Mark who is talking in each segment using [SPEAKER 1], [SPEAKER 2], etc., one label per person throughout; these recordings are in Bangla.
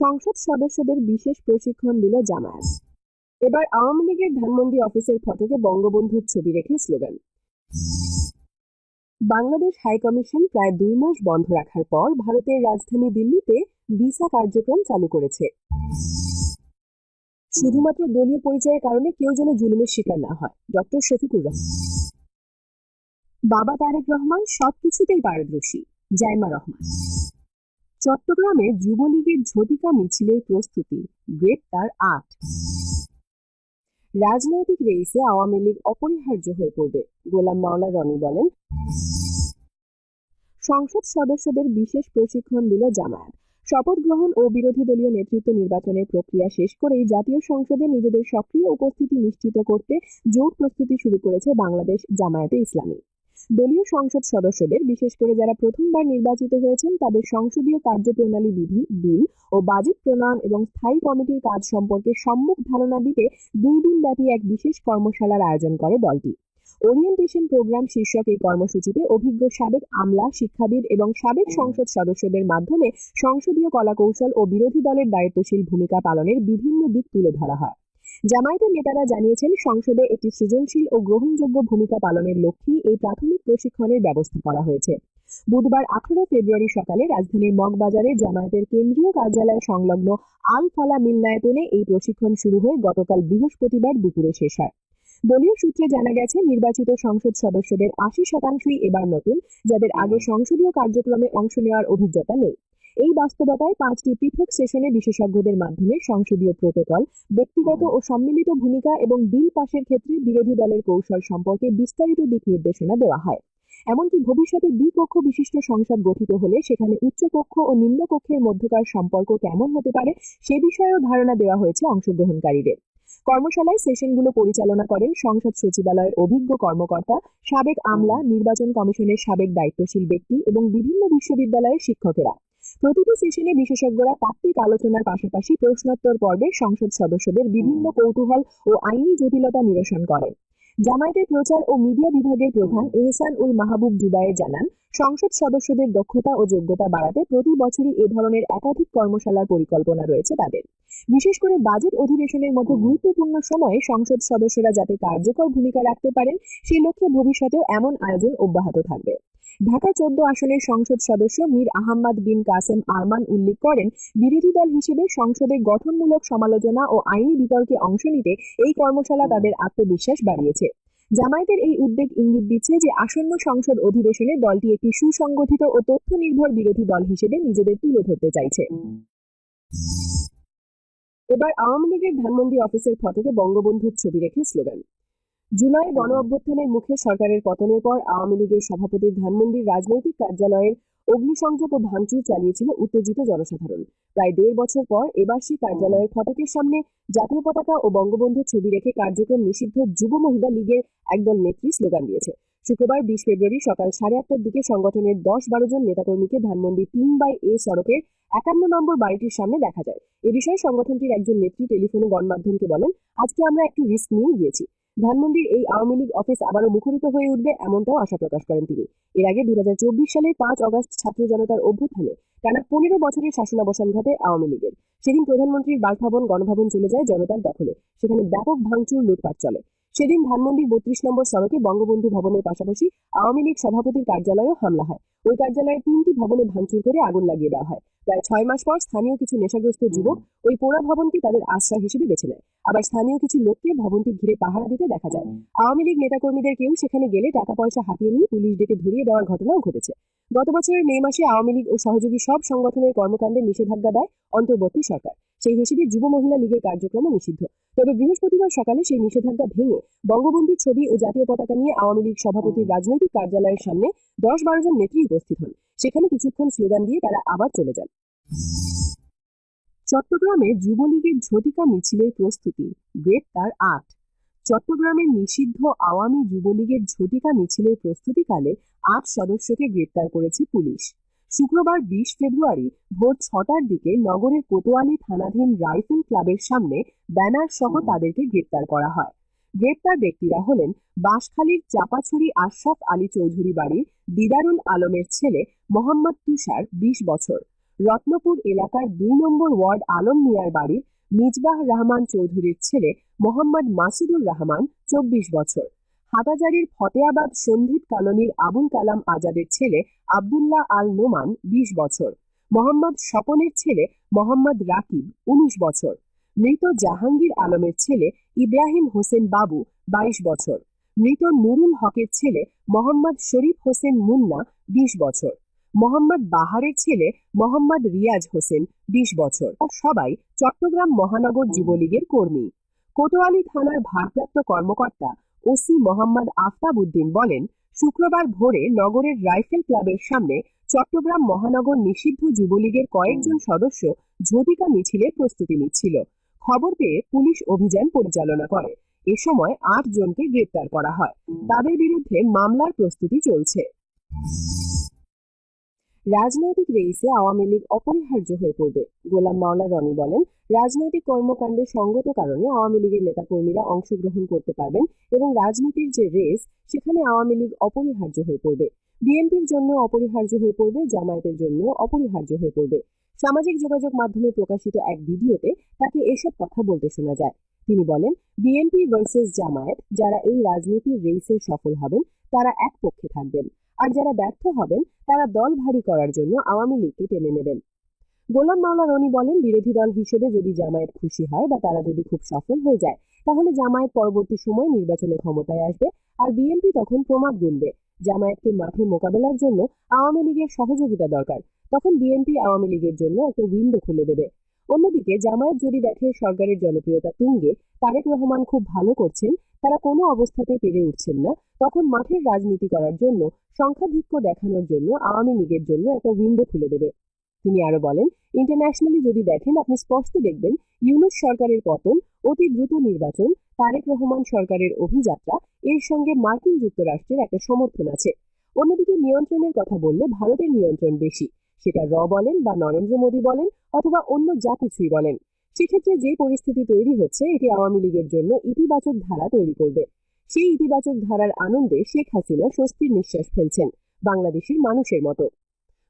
[SPEAKER 1] সংসদ সদস্যদের বিশেষ প্রশিক্ষণ দিল জামায়াত। এবার আওয়ামী লীগের ধানমন্ডি অফিসের ফটকে বঙ্গবন্ধুর ছবি রেখে স্লোগান। বাংলাদেশ হাই কমিশন প্রায় দুই মাস বন্ধ রাখার পর ভারতের রাজধানী দিল্লিতে ভিসা কার্যক্রম চালু করেছে। শুধুমাত্র দলীয় পরিচয়ের কারণে কেউ যেন জুলুমের শিকার না হয়। ডক্টর শফিকুর রহমান। বাবা তারেক রহমান সবকিছুতেই পারদর্শী। জাইমা রহমান। চট্টগ্রামে যুবলীগের ঝটিকা মিছিলের প্রস্তুতি, গ্রেপ্তার আট। রাজনৈতিক রেইসে আওয়ামী লীগ অপরিহার্য হয়ে পড়বে, গোলাম মাওলা রনি বলেন। সংসদ সদস্যদের বিশেষ প্রশিক্ষণ দিল জামায়াত। শপথ গ্রহণ ও বিরোধী দলীয় নেতৃত্ব নির্বাচনের প্রক্রিয়া শেষ করেই জাতীয় সংসদে নিজেদের সক্রিয় উপস্থিতি নিশ্চিত করতে জোট প্রস্তুতি শুরু করেছে বাংলাদেশ জামায়াতে ইসলামী। দলীয় সংসদ সদস্যদের, বিশেষ করে যারা প্রথমবার নির্বাচিত হয়েছেন, তাদের সংসদীয় কার্যপ্রণালী বিধি, বিল ও বাজেট প্রণয়ন এবং স্থায়ী কমিটির কাজ সম্পর্কে সম্মুখ ধারণা দিতে দুই দিন ব্যাপী এক বিশেষ কর্মশালার আয়োজন করে দলটি। ওরিয়েন্টেশন প্রোগ্রাম শীর্ষক এই কর্মসূচিতে অভিজ্ঞ সাবেক আমলা, শিক্ষাবিদ এবং সাবেক সংসদ সদস্যদের মাধ্যমে সংসদীয় কলাকৌশল ও বিরোধী দলের দায়িত্বশীল ভূমিকা পালনের বিভিন্ন দিক তুলে ধরা হয়। জামায়াতের নেতারা জানিয়েছেন, সংসদে একটি সৃজনশীল ও গ্রহণযোগ্য ভূমিকা পালনের লক্ষ্যে এই প্রাথমিক প্রশিক্ষণের ব্যবস্থা করা হয়েছে। বুধবার আঠারো ফেব্রুয়ারি সকালে রাজধানীর মগবাজারে জামায়াতের কেন্দ্রীয় কার্যালয় সংলগ্ন আল ফালা মিলনায়তনে এই প্রশিক্ষণ শুরু হয়ে গতকাল বৃহস্পতিবার দুপুরে শেষ হয়। দলীয় সূত্রে জানা গেছে, নির্বাচিত সংসদ সদস্যদের আশি শতাংশই এবার নতুন, যাদের আগে সংসদীয় কার্যক্রমে অংশ নেওয়ার অভিজ্ঞতা নেই। এই বাস্তবতায় পাঁচটি পৃথক সেশনে বিশেষজ্ঞদের মাধ্যমে সংসদীয় প্রোটোকল, ব্যক্তিগত ও সম্মিলিত ভূমিকা এবং বিল পাশের ক্ষেত্রে বিরোধী দলের কৌশল সম্পর্কে বিস্তারিত দিক নির্দেশনা দেওয়া হয়। এমনকি ভবিষ্যতে দ্বিকক্ষ বিশিষ্ট সংসদ গঠিত হলে সেখানে উচ্চকক্ষ ও নিম্নকক্ষের মধ্যকার সম্পর্ক কেমন হতে পারে সে বিষয়েও ধারণা দেওয়া হয়েছে অংশগ্রহণকারীদের। কর্মশালায় সেশনগুলো পরিচালনা করেন সংসদ সচিবালয়ের অভিজ্ঞ কর্মকর্তা, সাবেক আমলা, নির্বাচন কমিশনের সাবেক দায়িত্বশীল ব্যক্তি এবং বিভিন্ন বিশ্ববিদ্যালয়ের শিক্ষকেরা। প্রতিটি সেশনে বিশেষজ্ঞরা তাত্ত্বিক আলোচনার পাশাপাশি প্রশ্নোত্তর পর্বে সংসদ সদস্যদের বিভিন্ন কৌতূহল ও আইনি জটিলতা নিরসন করেন। জামায়াতের প্রচার ও মিডিয়া বিভাগের প্রধান এহসান উল মাহবুব জুবায়ের জানান সংসদ সদস্যদের দক্ষতা ও যোগ্যতা বাড়াতে প্রতি বছরই এ ধরনের একাধিক কর্মশালার পরিকল্পনা রয়েছে তাদের। বিশেষ করে বাজেট অধিবেশনের মতো গুরুত্বপূর্ণ সময়ে সংসদ সদস্যরা যাতে কার্যকর ভূমিকা রাখতে পারেন সেই লক্ষ্যে ভবিষ্যতেও এমন আয়োজন অব্যাহত থাকবে। ঢাকা চোদ্দ আসনের সংসদ সদস্য মীর আহম্মদ বিন কাসেম আরমান উল্লেখ করেন, বিরোধী দল হিসেবে সংসদে গঠনমূলক সমালোচনা ও আইনি বিতর্কে অংশ নিতে এই কর্মশালা তাদের আত্মবিশ্বাস বাড়িয়েছে। জামায়াতের এই উদ্বেগ ইঙ্গিত দিচ্ছে যে আসন্ন সংসদ অধিবেশনে দলটি একটি সুসংগঠিত ও তথ্য নির্ভর বিরোধী দল হিসেবে নিজেদের তুলে ধরতে চাইছে। এবার আওয়ামী লীগের ধানমন্ডি অফিসের ফটকে বঙ্গবন্ধুর ছবি রেখে স্লোগান। জুলাই গণ অভ্যুত্থানের মুখে সরকারের পতনের পর আওয়ামী লীগের সভাপতির ধানমন্ডির রাজনৈতিক কার্যালয়ের অগ্নিসংযোগ ও ভাঙচুর চালিয়েছিল উত্তেজিত জনসাধারণ। প্রায় দেড় বছর পর এবার সেই কার্যালয়ের ফটকের সামনে জাতীয় পতাকা ও বঙ্গবন্ধুর ছবি রেখে কার্যক্রম নিষিদ্ধ যুব মহিলা লীগের একদল নেত্রী স্লোগান দিয়েছে। শুক্রবার বিশ ফেব্রুয়ারি সকাল সাড়ে আটটার দিকে সংগঠনের দশ বারো জন নেতাকর্মীকে ধানমন্ডি তিন বাই এ সড়কের একান্ন নম্বর বাড়িটির সামনে দেখা যায়। এ বিষয়ে সংগঠনটির একজন নেত্রী টেলিফোনে গণমাধ্যমকে বলেন, আজকে আমরা একটু রিস্ক নিয়ে গিয়েছি। ধানমন্ডির এই আওয়ামী লীগ অফিস আবারও মুখরিত হয়ে উঠবে এমনটাও আশা প্রকাশ করেন তিনি। এর আগে দু সালের পাঁচ অগস্ট ছাত্র জনতার অভ্যুত্থানে টানা পনেরো বছরের শাসনাবসান ঘটে আওয়ামী লীগের। সেদিন প্রধানমন্ত্রীর বাসভবন, গণভবন চলে যায় জনতার দখলে। সেখানে ব্যাপক ভাঙচুর, লুটপাট চলে। সেদিন ধানমন্ডির বত্রিশ নম্বর সড়কে বঙ্গবন্ধু ভবনের পাশাপাশি আওয়ামী লীগ সভাপতির কার্যালয়েও হামলা হয়। ওই কার্যালয়ের তিনটি ভবনে ভাঙচুর করে আগুন লাগিয়ে দেওয়া হয়। প্রায় ছয় মাস পর স্থানীয় কিছু নেশাগ্রস্ত যুবক ওই পোড়া ভবনকে তাদের আশ্রয় হিসেবে বেছে নেয়। আবার স্থানীয় কিছু লোককে ভবনটি ঘিরে পাহারা দিতে দেখা যায়। আওয়ামী লীগ নেতাকর্মীদের কেউ সেখানে গেলে টাকা পয়সা হাতিয়ে নিয়ে পুলিশ ডেকে ধরিয়ে দেওয়ার ঘটনাও ঘটেছে। গত বছরের মে মাসে আওয়ামী লীগ ও সহযোগী সব সংগঠনের কর্মকাণ্ডে নিষেধাজ্ঞা দেয় অন্তর্বর্তী সরকার। সেই হিসেবে যুব মহিলা লীগের কার্যক্রমও নিষিদ্ধ। তবে বৃহস্পতিবার সকালে সেই নিষেধাজ্ঞা ভেঙে বঙ্গবন্ধুর ছবি ও জাতীয় পতাকা নিয়ে আওয়ামী লীগ সভাপতির রাজনৈতিক কার্যালয়ের সামনে দশ বারো জন নেত্রী উপস্থিত হন। সেখানে কিছুক্ষণ স্লোগান দিয়ে তারা আবার চলে যান। চট্টগ্রামে যুবলীগের ঝটিকা মিছিলের প্রস্তুতি, গ্রেপ্তার আট। চট্টগ্রামের নিষিদ্ধ আওয়ামী যুবলীগের ঝটিকা মিছিলের প্রস্তুতিকালে আট সদস্যকে গ্রেপ্তার করেছে পুলিশ। শুক্রবার বিশ ফেব্রুয়ারি ভোর ছটার দিকে নগরের কোতোয়ালি থানাধীন রাইফেল ক্লাবের সামনে ব্যানার সহ তাদেরকে গ্রেপ্তার করা হয়। গ্রেপ্তার ব্যক্তিরা হলেন বাঁশখালীর চাপাছড়ি আশরাফ আলী চৌধুরী বাড়ির দিদারুল আলমের ছেলে মোহাম্মদ তুষার, বিশ বছর। রত্নপুর এলাকার দুই নম্বর ওয়ার্ড আলম মিয়ার বাড়ির মিজবাহ রহমান চৌধুরীর ছেলে মোহাম্মদ মাসুদুর রহমান, চব্বিশ বছর। হাটাজারির ফতেয়াবাদ সন্দীপ কলোনির আবুল কালাম আজাদের ছেলে আবদুল্লাহ আল নোমান বিশ বছর, মোহাম্মদ স্বপনের ছেলে মোহাম্মদ রাকিব উনিশ বছর, মৃত জাহাঙ্গীর আলমের ছেলে ইব্রাহিম হোসেন বাবু বাইশ বছর, মৃত নুরুল হকের ছেলে মোহাম্মদ শরীফ হোসেন মুন্না বিশ বছর, মোহাম্মদ বাহারের ছেলে মোহাম্মদ রিয়াজ হোসেন বিশ বছর। সবাই চট্টগ্রাম মহানগর যুবলীগের কর্মী। কোতোয়ালি থানার ভারপ্রাপ্ত কর্মকর্তা ওসি মোহাম্মদ আফতাব উদ্দিন বলেন, শুক্রবার ভোরে নগরের রাইফেল ক্লাবের সামনে চট্টগ্রাম মহানগর নিষিদ্ধ যুবলীগের কয়েকজন সদস্য ঝটিকা মিছিলে প্রস্তুতি নিচ্ছিল। খবর পেয়ে পুলিশ অভিযান পরিচালনা করে। এ সময় আট জনকে গ্রেপ্তার করা হয়। তাদের বিরুদ্ধে মামলার প্রস্তুতি চলছে। রাজনৈতিক রেইসে আওয়ামী লীগ অপরিহার্য হয়ে পড়বে। গোলাম মাওলা রনি বলেন, রাজনৈতিক কর্মকাণ্ডে সঙ্গত কারণে আওয়ামী লীগের নেতাকর্মীরা অংশগ্রহণ করতে পারবেন এবং রাজনীতির যে রেস, সেখানে আওয়ামী লীগ অপরিহার্য হয়ে পড়বে। বিএনপির জন্য অপরিহার্য হয়ে পড়বে, জামায়াতের জন্য অপরিহার্য হয়ে পড়বে। সামাজিক যোগাযোগ মাধ্যমে প্রকাশিত এক ভিডিওতে তাকে এসব কথা বলতে শোনা যায়। তিনি বলেন, বিএনপি ভার্সেস জামায়াত, যারা এই রাজনীতির রেসে সফল হবেন, তারা এক পক্ষে থাকবেন। আর যারা ব্যর্থ হবেন, তারা দল ভারী করার জন্য আওয়ামী লীগকে টেনে নেবেন। গোলাম মাওলা রনি বলেন, বিরোধী দল হিসেবে যদি জামায়াত খুশি হয় বা তারা যদি খুব সফল হয়ে যায়, তাহলে জামায়াত পরবর্তী সময় নির্বাচনে ক্ষমতায় আসবে আর বিএনপি তখন প্রমাদ গুনবে। জামায়াতকে মাঠে মোকাবেলার জন্য আওয়ামী লীগের সহযোগিতা দরকার। তখন বিএনপি আওয়ামী লীগের জন্য একটা উইন্ডো খুলে দেবে। অন্যদিকে জামায়াত যদি দেখে সরকারের জনপ্রিয়তা তুঙ্গে, তারেক রহমান খুব ভালো করছেন, তারা কোনো অবস্থাতে পেরে উঠছেন না, তখন মাঠের রাজনীতি করার জন্য সংখ্যাধিক্য দেখানোর জন্য আওয়ামী লীগের জন্য একটা উইন্ডো খুলে দেবে। তিনি আরও বলেন ইন্টারন্যাশনালি যদি দেখেন, আপনি স্পষ্ট দেখবেন, ইউনুস সরকারের পতন, অতি দ্রুত নির্বাচন, তারেক রহমান সরকারের অভিযাত্রা, এর সঙ্গে মার্কিন যুক্তরাষ্ট্রের একটা সমর্থন আছে। অন্যদিকে নিয়ন্ত্রণের কথা বললে ভারতের নিয়ন্ত্রণ বেশি। সেটা র বলেন বা নরেন্দ্র মোদী বলেন অথবা অন্য যা কিছুই বলেন। সেক্ষেত্রে যে পরিস্থিতি তৈরি হচ্ছে, এটি আওয়ামী লীগের জন্য ইতিবাচক ধারা তৈরি করবে। সেই ইতিবাচক ধারার আনন্দে শেখ হাসিনা স্বস্তির নিঃশ্বাস ফেলছেন বাংলাদেশের মানুষের মতো।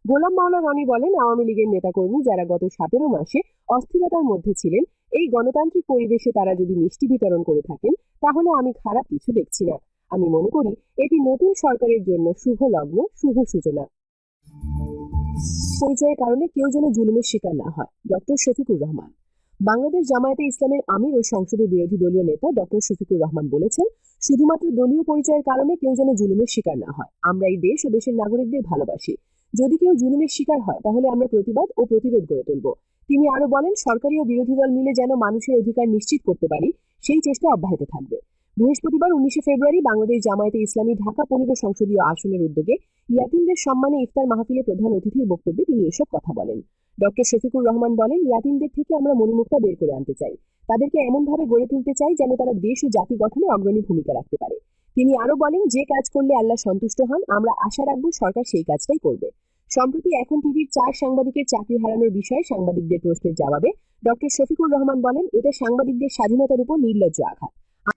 [SPEAKER 1] গোলাম মাওলা রনি বলেন, আওয়ামী লীগের নেতাকর্মী যারা গত সতেরো মাসে অস্থিরতার মধ্যে ছিলেন, এই গণতান্ত্রিক পরিবেশে তারা যদি মিষ্টি বিতরণ করে থাকেন, তাহলে আমি খারাপ কিছু দেখছি না। আমি মনে করি, এটি নতুন সরকারের জন্য শুভ লগ্ন শুভ সূচনা। পরিচয়ের কারণে কেউ যেন জুলুমের শিকার না হয়। ডক্টর শফিকুর রহমান। বাংলাদেশ জামায়াতে ইসলামের আমির ও সংসদের বিরোধী দলীয় নেতা ডক্টর শফিকুর রহমান বলেছেন শুধুমাত্র দলীয় পরিচয়ের কারণে কেউ যেন জুলুমের শিকার না হয়। আমরা এই দেশ ও দেশের নাগরিকদের ভালোবাসি। যদি কেউ জুলুমের শিকার হয়, তাহলে আমরা প্রতিবাদ ও প্রতিরোধ গড়ে তুলব। তিনি আরও বলেন, সরকারি ও বিরোধী দল মিলে যেন মানুষের অধিকার নিশ্চিত করতে পারি, সেই চেষ্টা অব্যাহত থাকবে। বৃহস্পতিবার উনিশে ফেব্রুয়ারি বাংলাদেশ জামায়াতে ইসলামী ঢাকা পনেরো সংসদীয় আসনের উদ্যোগে ইয়াতিমদের সম্মানে ইফতার মাহফিলে প্রধান অতিথির বক্তব্যে তিনি এসব কথা বলেন। ডক্টর শফিকুর রহমান বলেন, ইয়াতিমদের থেকে আমরা মণিমুক্তা বের করে আনতে চাই। তাদেরকে এমনভাবে গড়ে তুলতে চাই যেন তারা দেশ ও জাতি গঠনে অগ্রণী ভূমিকা রাখতে পারে। তিনি আরও বলেন, যে কাজ করলে আল্লাহ সন্তুষ্ট হন, আমরা আশা রাখব সরকার সেই কাজটাই করবে। সম্প্রতি এখন টিভির চার সাংবাদিকের চাকরি হারানোর বিষয়ে সাংবাদিকদের প্রশ্নের জবাবে ডক্টর শফিকুর রহমান বলেন, এটা সাংবাদিকদের স্বাধীনতার উপর নির্লজ্জ আঘাত।